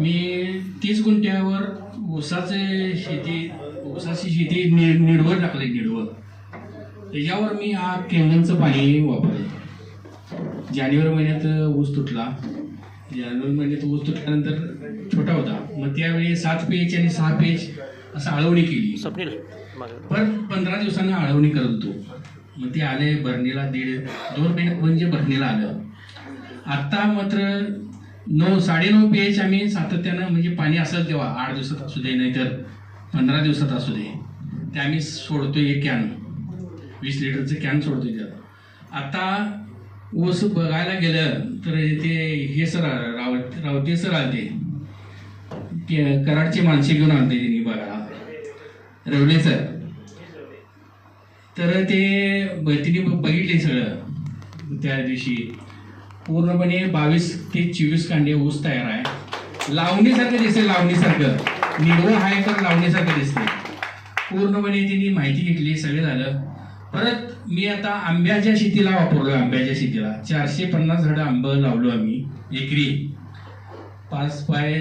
मी तीस गुंठ्यावर ऊसाचे शेती ऊसाची शेती नि निडवं टाकले निडवं त्याच्यावर मी हा केंद्राचं पाणी वापरलं जानेवारी महिन्यात ऊस तुटला. जानेवारी महिन्यात ऊस तुटल्यानंतर छोटा होता. मग त्यावेळी सात पेज आणि सहा पेज असं आळवणी केली. पण पंधरा दिवसांना आळवणी करत होतो. मग ते आले भरणीला दीड दोन महिने म्हणजे भरणीला आलं. आत्ता मात्र नऊ साडेनऊ पी एच आम्ही सातत्यानं म्हणजे पाणी असेल तेव्हा आठ दिवसात असू दे नाहीतर पंधरा दिवसात असू दे. ते आम्ही सोडतोय एक कॅन वीस लिटरचं कॅन सोडतोय त्यात. आता ऊस बघायला गेलं तर ते हे सर राव रावते सर आलते. कराडची माणसे घेऊन आणते त्यांनी बघायला. रवले सर. तर ते तिने बघितले सगळं त्या दिवशी. पूर्णपणे बावीस ते चोवीस कांडे ऊस तयार आहे. लावणीसारखं दिसते लावणीसारखं. निडवं आहे तर लावणीसारखं दिसते पूर्णपणे तिने माहिती घेतली सगळं झालं. परत मी आता आंब्याच्या शेतीला वापरलो आंब्याच्या शेतीला. चारशे पन्नास झाडं आंबं लावलो आम्ही एकरी. पाच पाय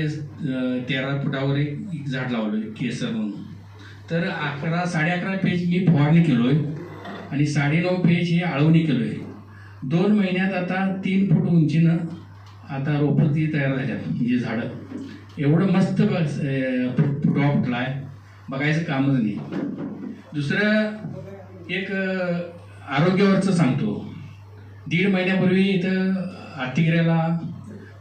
तेरा फुटावर एक झाड लावलं केसर म्हणून. तर अकरा साडे अकरा पेज मी फवारणी केलोय. आणि साडेनऊ पेज हे आळवणी केलोय. दोन महिन्यात आता तीन फूट उंचीनं आता रोपं ती तयार झाल्यात म्हणजे झाडं. एवढं मस्त ब- फुट- फुटवा फुटला आहे बघायचं कामच नाही. दुसरं एक आरोग्यावरचं सांगतो. दीड महिन्यापूर्वी इथं आतिग्र्याला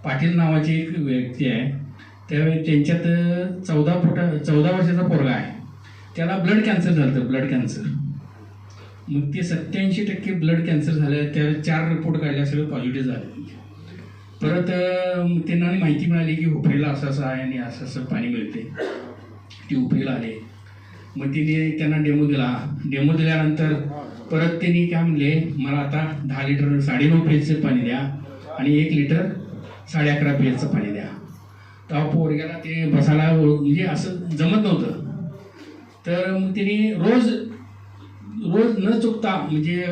पाटील नावाची एक व्यक्ती आहे. त्यावेळी त्यांच्यात चौदा फुट चौदा वर्षाचा पोरगा आहे. त्याला ब्लड कॅन्सर झालं ब्लड कॅन्सर. मग ते सत्याऐंशी टक्के ब्लड कॅन्सर झालं त्या चार रिपोर्ट काढल्या सगळं पॉझिटिव्ह झाले. परत त्यांना आणि माहिती मिळाली की हुपरीला असं असं आहे आणि असं असं पाणी मिळते ते हुपरीला आले. मग तिने त्यांना डेमो दिला. डेमो दिल्यानंतर परत त्यांनी काय म्हणले मला आता दहा लिटर साडेनऊ पेजचं पाणी द्या आणि एक लिटर साडे अकरा पेजचं पाणी द्या. तेव्हा पोरग्याला ते बसायला म्हणजे असं जमत नव्हतं. तर मग त्यांनी रोज रोज न चुकता म्हणजे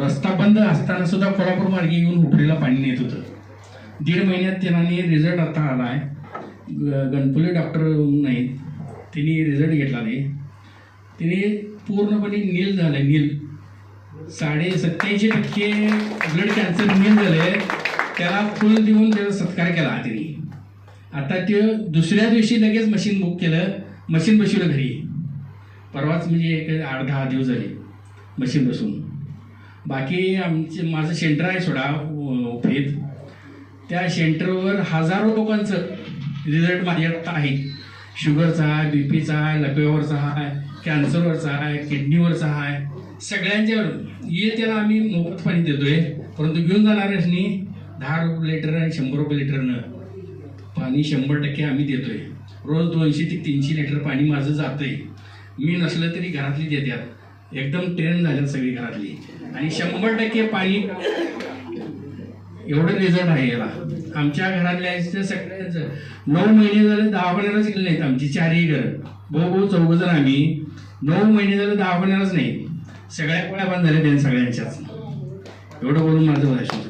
रस्ता बंद असताना सुद्धा कोल्हापूर मार्गे येऊन हुपरीला पाणी नेत होतं. दीड महिन्यात त्यांनी रिझल्ट आता आला आहे गणपुले डॉक्टर नाहीत. त्यांनी रिझल्ट घेतला नाही. तिने पूर्णपणे नील झालं नील साडे सत्याऐंशी टक्के ब्लड कॅन्सर नील झाले त्याला फुल देऊन त्याचा सत्कार केला त्यांनी. आता ते दुसऱ्या दिवशी लगेच मशीन बुक केलं. मशीन बसवलं घरी. परवाच म्हणजे एक आठ दहा दिवस झाले. मशीन बसून. बाकी आमचे माझं सेंटर आहे सोडा उफेत. त्या सेंटरवर हजारो लोकांचं रिझल्ट माझ्यात आहे. शुगरचा आहे बी पीचा आहे लकव्यावरचा आहे कॅन्सरवरचा आहे किडनीवरचा आहे सगळ्यांच्यावर. ये त्याला आम्ही मोफत पाणी देतोय. परंतु घेऊन जाणाऱ्यांनी दहा रुपये लिटर आणि शंभर रुपये लिटरनं पाणी शंभर टक्के आम्ही देतोय. रोज दोनशे ते तीनशे लिटर पाणी माझं जातंय. मी नसलं तरी घरातली देतात एकदम ट्रेन झाली सगळी घरातली. आणि शंभर टक्के पाणी एवढं रिझल्ट आहे याला. आमच्या घरातल्या सगळ्यांचं. नऊ महिने झाले दवाखान्यालाच गेले नाहीत आमची चारही घर. भाऊ भाऊ चौघ जण आम्ही. नऊ महिने झाले दवाखान्यालाच नाही सगळ्या पोळ्या बंद झाल्या त्यांनी सगळ्यांच्याच. एवढं बोलून माझं भाषण